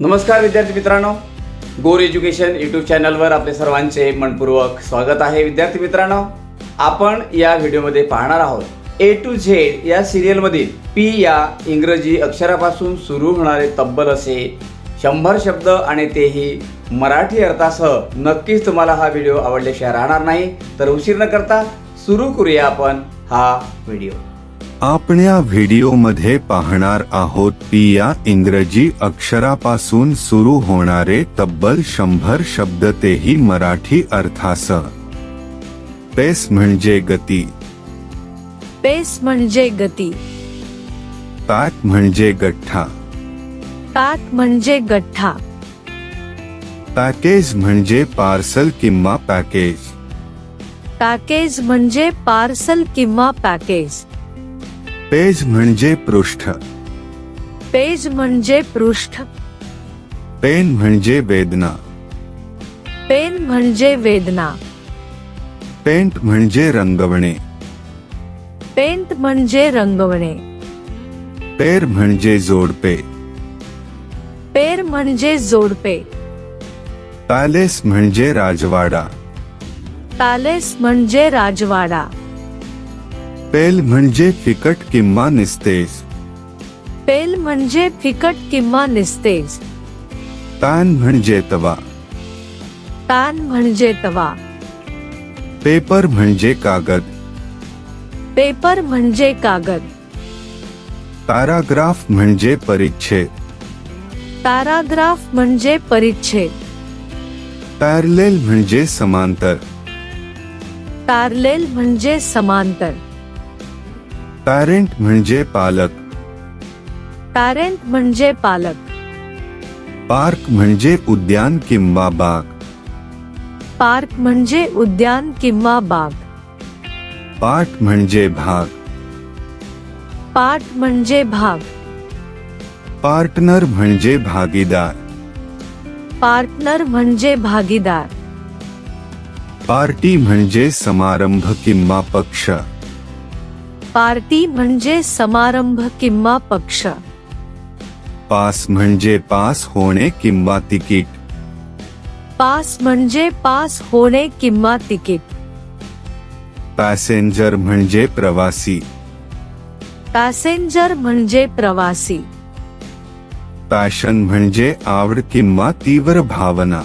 नमस्कार विद्यार्थी मित्रांनो. गोर एज्युकेशन यूट्यूब चॅनलवर आपले सर्वांचे मनपूर्वक स्वागत आहे. विद्यार्थी मित्रांनो आपण या व्हिडिओमध्ये पाहणार आहोत. ए टू झेड या सिरियलमधील पी या इंग्रजी अक्षरापासून सुरू होणारे तब्बल असे शंभर शब्द आणि तेही मराठी अर्थासह नक्कीच तुम्हाला हा व्हिडिओ आवडल्याशिवाय राहणार नाही. तर उशीर न करता सुरू करूया आपण हा व्हिडिओ. आपण या व्हिडिओमध्ये पाहणार आहोत पी या इंग्रजी अक्षरापासून सुरू होणारे तब्बल शंभर शब्द तेही मराठी अर्थासह. पेस म्हणजे गती. पेस म्हणजे गती. पॅक म्हणजे गठ्ठा. पॅक म्हणजे गठ्ठा. पॅकेज म्हणजे पार्सल किंवा पॅकेज. पॅकेज म्हणजे पार्सल किंवा पॅकेज. पेज म्हणजे पृष्ठ. पेज म्हणजे पृष्ठ. पेन म्हणजे वेदना. पेन म्हणजे वेदना. पेंट म्हणजे रंगवणे. पेंट म्हणजे रंगवणे. पेर म्हणजे जोडपे. पेर म्हणजे जोडपे. पॅलेस म्हणजे राजवाडा. पॅलेस म्हणजे राजवाडा. पेल म्हणजे फिकट किंवा निस्तेज। पेल म्हणजे फिकट किंवा निस्तेज। पॅन म्हणजे तवा। पॅन म्हणजे तवा। पेपर म्हणजे कागद। पेपर म्हणजे कागद। पॅराग्राफ म्हणजे परिच्छेद। पॅराग्राफ म्हणजे परिच्छेद। पॅरलेल म्हणजे समांतर। पॅरलेल म्हणजे समांतर। पॅरेंट म्हणजे पालक. पॅरेंट म्हणजे पालक. पार्क म्हणजे उद्यान किंवा बाग. पार्क म्हणजे उद्यान किंवा बाग. पाठ म्हणजे भाग. पाठ म्हणजे भाग. पार्टनर म्हणजे भागीदार. पार्टनर म्हणजे भागीदार. पार्टी म्हणजे समारंभ किंवा पक्ष. पार्टी म्हणजे समारंभ किंवा पक्ष. पास म्हणजे पास होणे किंवा तिकीट. पास म्हणजे पास होणे किंवा तिकीट. पॅसेंजर म्हणजे प्रवासी. पॅसेंजर म्हणजे प्रवासी. पॅशन म्हणजे आवड किंवा तीव्र भावना.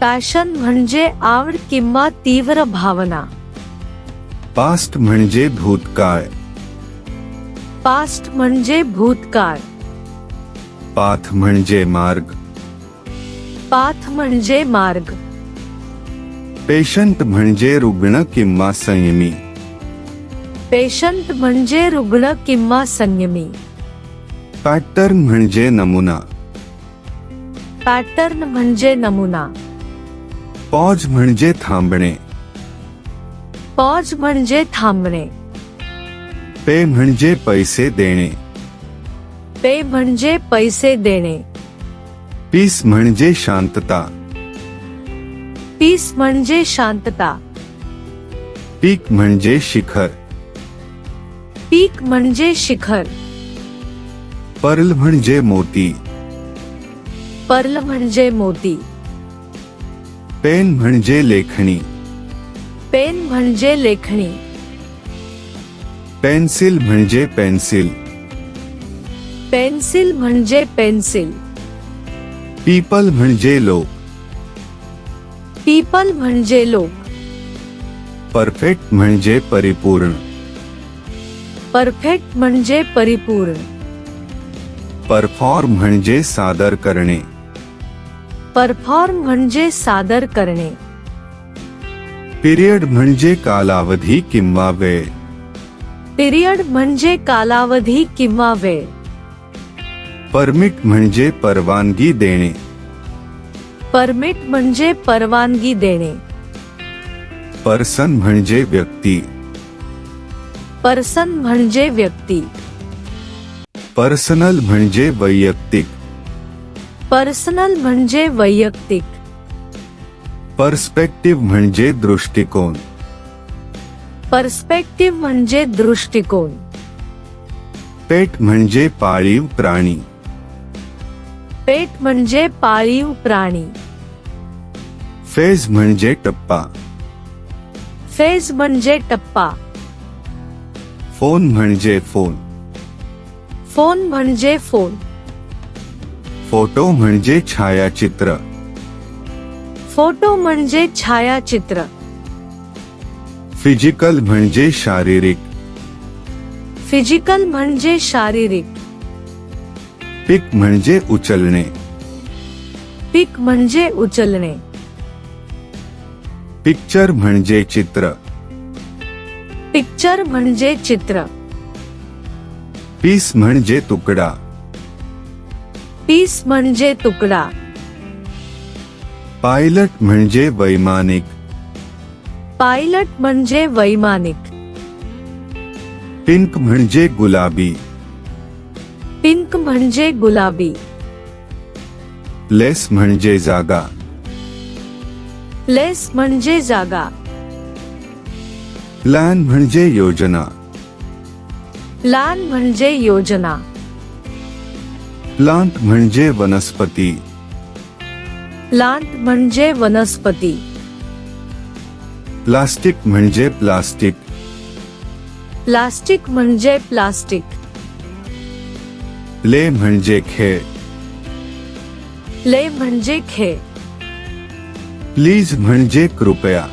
पॅशन म्हणजे आवड किंवा तीव्र भावना. पास्ट म्हणजे भूतकाळ. पास्ट म्हणजे भूतकाळ. पाथ म्हणजे मार्ग. पाथ म्हणजे मार्ग. पेशंट म्हणजे रुग्ण किंवा संयमी. पेशंट म्हणजे रुग्ण किंवा संयमी. पॅटर्न म्हणजे नमुना. पॅटर्न म्हणजे नमुना. पॉज म्हणजे थांबणे. पॉज म्हणजे थांबणे पे म्हणजे पैसे देणे। पे म्हणजे पैसे देणे। पीस म्हणजे शांतता। पीस म्हणजे शांतता। पीक म्हणजे शिखर। पीक म्हणजे शिखर। पर्ल म्हणजे मोती। पर्ल म्हणजे मोती। पेन म्हणजे लेखणी। पेन म्हणजे लेखणी. पेन्सिल म्हणजे पेन्सिल. पेन्सिल म्हणजे पेन्सिल. पीपल म्हणजे लोक. पीपल म्हणजे लोक. परफेक्ट म्हणजे परिपूर्ण. परफेक्ट म्हणजे परिपूर्ण. परफॉर्म म्हणजे सादर करणे. परफॉर्म म्हणजे सादर करणे. पिरियड म्हणजे कालावधी किंवा वेळ. पिरियड म्हणजे कालावधी किंवा वेळ. परमिट म्हणजे परवानगी देणे. परमिट म्हणजे परवानगी देणे. पर्सन म्हणजे व्यक्ती. पर्सन म्हणजे व्यक्ती. पर्सनल म्हणजे वैयक्तिक. पर्सनल म्हणजे वैयक्तिक. पर्स्पेक्टिव्ह म्हणजे दृष्टिकोन. पर्स्पेक्टिव्ह म्हणजे दृष्टिकोन. पेट म्हणजे पाळीव प्राणी. पेट म्हणजे पाळीव प्राणी. फ़ेज़ म्हणजे टप्पा. फ़ेज़ म्हणजे टप्पा. फ़ोन म्हणजे फ़ोन फ़ोन म्हणजे फ़ोन फ़ोटो म्हणजे छायाचित्र. फ़ोटो म्हणजे छायाचित्र. फ़िज़िकल म्हणजे शारीरिक. फ़िज़िकल म्हणजे शारीरिक. पिक म्हणजे उचलणे. पिक म्हणजे उचलणे. पिक्चर म्हणजे चित्र. पिक्चर म्हणजे चित्र. पीस म्हणजे तुकडा. पीस म्हणजे तुकडा. पायलट म्हणजे वैमानिक. पायलट म्हणजे वैमानिक. पिंक म्हणजे गुलाबी. पिंक म्हणजे गुलाबी. लेस म्हणजे जागा. लेस म्हणजे जागा. प्लॅन म्हणजे योजना. लान म्हणजे योजना. प्लांट म्हणजे वनस्पती. लांट म्हणजे वनस्पती. प्लास्टिक म्हणजे प्लास्टिक. प्लास्टिक म्हणजे प्लास्टिक. प्ले म्हणजे खेळ. ले म्हणजे खेळ. प्लीज़ म्हणजे कृपया.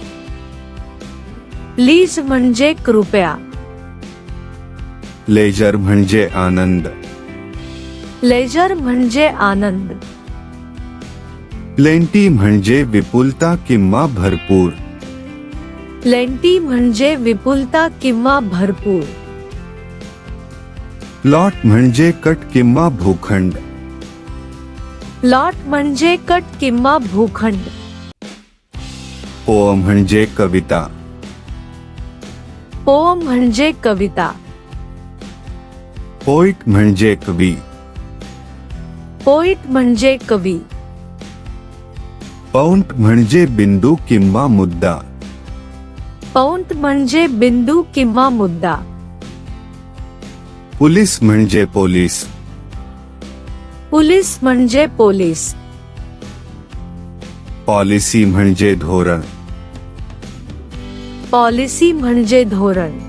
लीज म्हणजे कृपया. लेजर म्हणजे आनंद. लेजर म्हणजे आनंद. प्लेंटी म्हणजे विपुलता किंवा भरपूर। लेंटी म्हणजे विपुलता किंवा भरपूर। प्लॉट म्हणजे कट किंवा भूखंड। लॉट म्हणजे कट किंवा भूखंड। पोअम म्हणजे कविता। पोम म्हणजे कविता। पोईट म्हणजे कवी। पोईट म्हणजे कवी। पौंट म्हणजे बिंदू किंवा मुद्दा। पौंट म्हणजे बिंदू किंवा मुद्दा। पुलिस म्हणजे पोलीस। पोलीस म्हणजे पोलीस। पॉलिसी म्हणजे धोरण। पॉलिसी म्हणजे धोरण।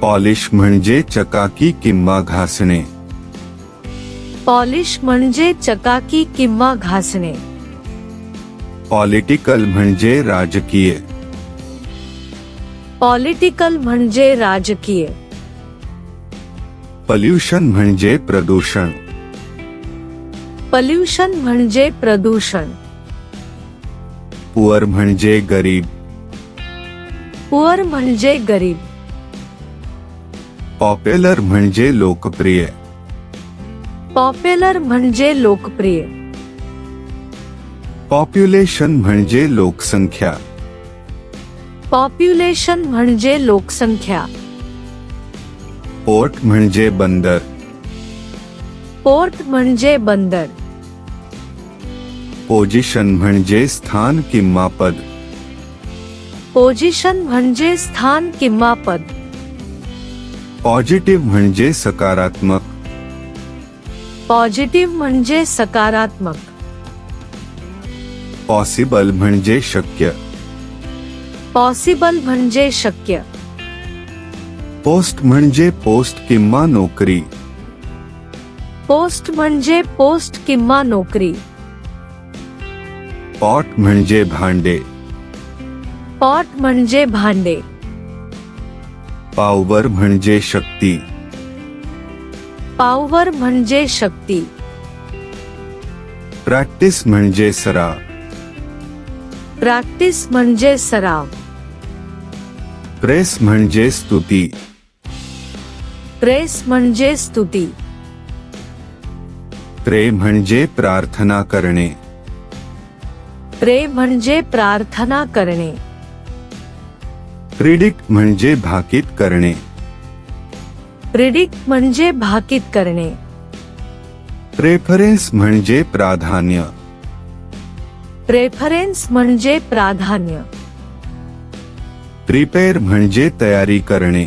पॉलिश म्हणजे चकाकी किंवा घासणे। पॉलिश म्हणजे चकाकी किंवा घासणे। पॉलिटिकल म्हणजे राजकीय। पॉलिटिकल म्हणजे राजकीय। पल्युशन म्हणजे प्रदूषण। पल्युशन म्हणजे प्रदूषण। पुअर म्हणजे गरीब। पुअर म्हणजे गरीब। पॉप्युलर म्हणजे लोकप्रिय। पॉप्युलर म्हणजे लोकप्रिय। पॉप्युलेशन म्हणजे लोकसंख्या. पॉप्युलेशन म्हणजे लोकसंख्या. पोर्ट म्हणजे बंदर. पोर्ट म्हणजे बंदर. पोझिशन म्हणजे स्थान किंवा पद. पोझिशन म्हणजे स्थान किंवा पद. पॉझिटिव्ह म्हणजे सकारात्मक. पॉझिटिव्ह म्हणजे सकारात्मक. पॉसिबल म्हणजे शक्य. पॉसिबल म्हणजे शक्य. पोस्ट म्हणजे पोस्ट किंवा नोकरी. पोस्ट म्हणजे पोस्ट किंवा नोकरी. पॉट म्हणजे भांडे. पॉट म्हणजे भांडे. पाववर म्हणजे शक्ती. पावर म्हणजे शक्ती. प्रॅक्टिस म्हणजे सराव. प्रॅक्टिस म्हणजे सराव. प्रेस म्हणजे स्तुती. प्रेस म्हणजे स्तुती. प्रे म्हणजे प्रार्थना करणे. प्रे म्हणजे प्रार्थना करणे. प्रिडिक्ट म्हणजे भाकीत करणे. प्रिडिक्ट म्हणजे भाकीत करणे. प्रेफरन्स म्हणजे प्राधान्य. प्रेफरन्स म्हणजे प्राधान्य. प्रिपेअर म्हणजे तयारी करणे.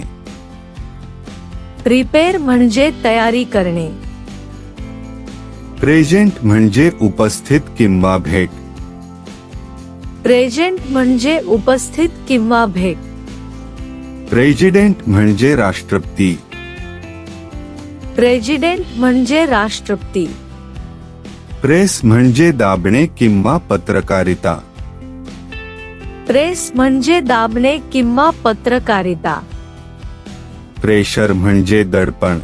प्रिपेअर म्हणजे तयारी करणे. प्रेझेंट म्हणजे उपस्थित किंवा भेट. प्रेझेंट म्हणजे उपस्थित किंवा भेट. प्रेसिडेंट म्हणजे राष्ट्रपती. प्रेसिडेंट म्हणजे राष्ट्रपती. प्रेस म्हणजे दाबणे किंवा पत्रकारिता. प्रेस म्हणजे दाबणे किंवा पत्रकारिता. प्रेशर म्हणजे दडपण.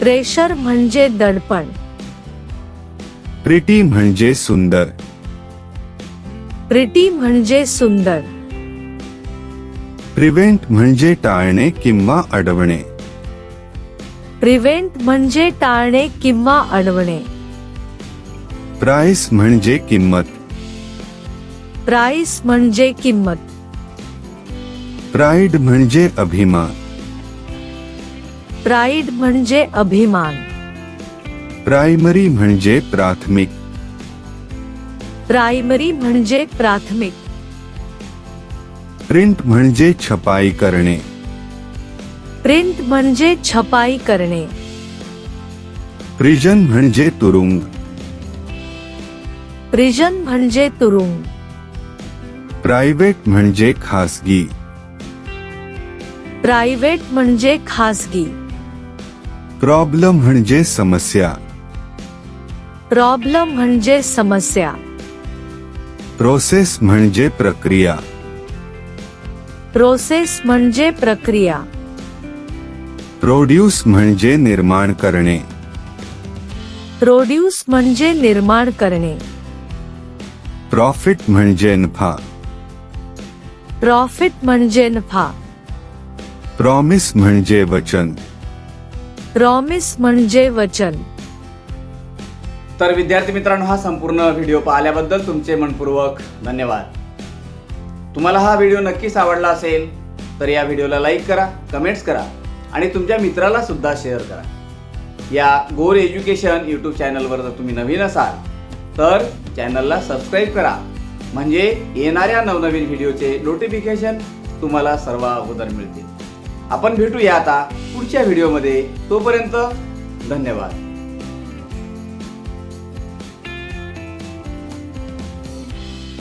प्रेशर म्हणजे दडपण. प्रिटी म्हणजे सुंदर. प्रिटी म्हणजे सुंदर. प्रिव्हेंट म्हणजे टाळणे किंवा अडवणे. प्रिव्हेंट म्हणजे टाळणे किंवा अडवणे. प्राइस म्हणजे किंमत. प्राइस म्हणजे किंमत. प्राईड म्हणजे अभिमान. प्राईड म्हणजे अभिमान. प्रायमरी म्हणजे प्राथमिक. प्रायमरी म्हणजे प्राथमिक. प्रिंट म्हणजे छपाई करणे. प्रिंट म्हणजे छपाई करणे. प्रिजन म्हणजे तुरुंग. प्रिजन म्हणजे तुरुंग. प्रायव्हेट म्हणजे खासगी. प्रायव्हेट म्हणजे खासगी. प्रॉब्लेम म्हणजे समस्या. प्रॉब्लेम म्हणजे समस्या. प्रोसेस म्हणजे प्रक्रिया. प्रोसेस म्हणजे प्रक्रिया. प्रोड्यूस म्हणजे निर्माण करणे. प्रोड्यूस म्हणजे निर्माण करणे. प्रॉफिट म्हणजे नफा. प्रॉफिट म्हणजे नफा. प्रॉमिस म्हणजे वचन. प्रॉमिस म्हणजे वचन. तर विद्यार्थी मित्रांनो हा संपूर्ण व्हिडिओ पाहिल्याबद्दल तुमचे मनपूर्वक धन्यवाद. तुम्हाला हा व्हिडिओ नक्कीच आवडला असेल तर या व्हिडिओला लाईक करा कमेंट्स करा. आणि तुमच्या मित्राला सुद्धा शेअर करा. या गोर एज्युकेशन यूट्यूब चॅनलवर जर तुम्ही नवीन असाल तर चॅनलला सबस्क्राईब करा. म्हणजे येणाऱ्या नवनवीन व्हिडिओचे नोटिफिकेशन तुम्हाला सर्व अगोदर मिळतील. आपण भेटूया आता पुढच्या व्हिडिओमध्ये तोपर्यंत धन्यवाद.